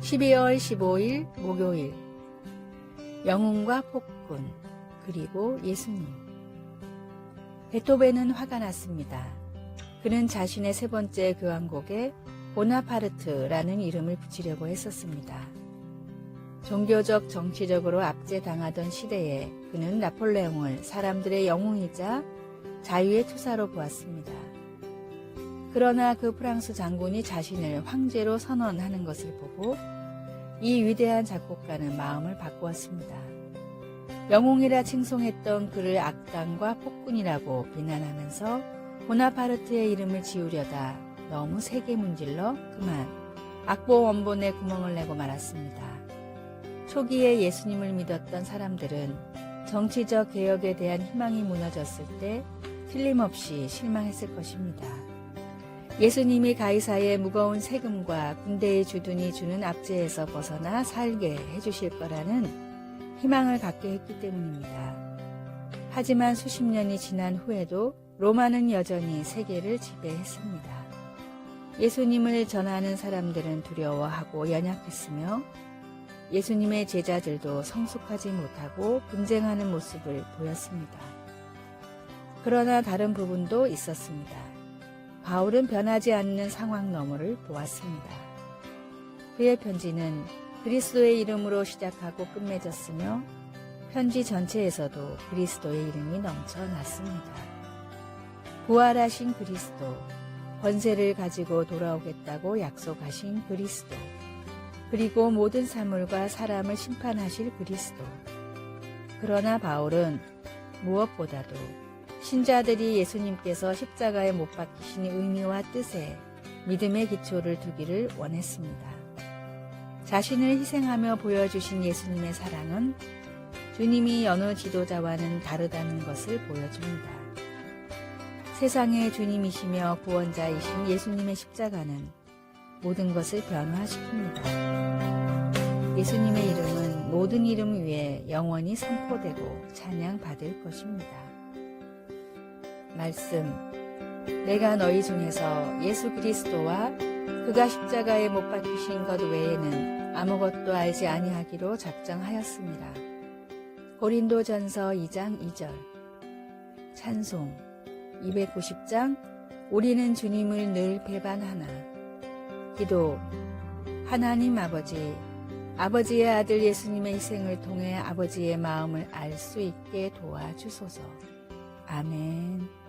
12월 15일 목요일 영웅과 폭군 그리고 예수님 베토벤은 화가 났습니다. 그는 자신의 세 번째 교향곡에 보나파르트라는 이름을 붙이려고 했었습니다. 종교적 정치적으로 압제당하던 시대에 그는 나폴레옹을 사람들의 영웅이자 자유의 투사로 보았습니다. 그러나 그 프랑스 장군이 자신을 황제로 선언하는 것을 보고 이 위대한 작곡가는 마음을 바꾸었습니다. 영웅이라 칭송했던 그를 악당과 폭군이라고 비난하면서 보나파르트의 이름을 지우려다 너무 세게 문질러 그만 악보 원본에 구멍을 내고 말았습니다. 초기에 예수님을 믿었던 사람들은 정치적 개혁에 대한 희망이 무너졌을 때 틀림없이 실망했을 것입니다. 예수님이 가이사의 무거운 세금과 군대의 주둔이 주는 압제에서 벗어나 살게 해주실 거라는 희망을 갖게 했기 때문입니다. 하지만 수십 년이 지난 후에도 로마는 여전히 세계를 지배했습니다. 예수님을 전하는 사람들은 두려워하고 연약했으며 예수님의 제자들도 성숙하지 못하고 분쟁하는 모습을 보였습니다. 그러나 다른 부분도 있었습니다. 바울은 변하지 않는 상황 너머를 보았습니다. 그의 편지는 그리스도의 이름으로 시작하고 끝맺었으며 편지 전체에서도 그리스도의 이름이 넘쳐났습니다. 부활하신 그리스도, 권세를 가지고 돌아오겠다고 약속하신 그리스도, 그리고 모든 사물과 사람을 심판하실 그리스도. 그러나 바울은 무엇보다도 신자들이 예수님께서 십자가에 못 박히신 의미와 뜻에 믿음의 기초를 두기를 원했습니다. 자신을 희생하며 보여주신 예수님의 사랑은 주님이 어느 지도자와는 다르다는 것을 보여줍니다. 세상의 주님이시며 구원자이신 예수님의 십자가는 모든 것을 변화시킵니다. 예수님의 이름은 모든 이름 위에 영원히 선포되고 찬양받을 것입니다. 말씀 내가 너희 중에서 예수 그리스도와 그가 십자가에 못 박히신 것 외에는 아무것도 알지 아니하기로 작정하였습니다. 고린도전서 2장 2절 찬송 290장 우리는 주님을 늘 배반하나 기도 하나님 아버지 아버지의 아들 예수님의 희생을 통해 아버지의 마음을 알 수 있게 도와주소서. 아멘.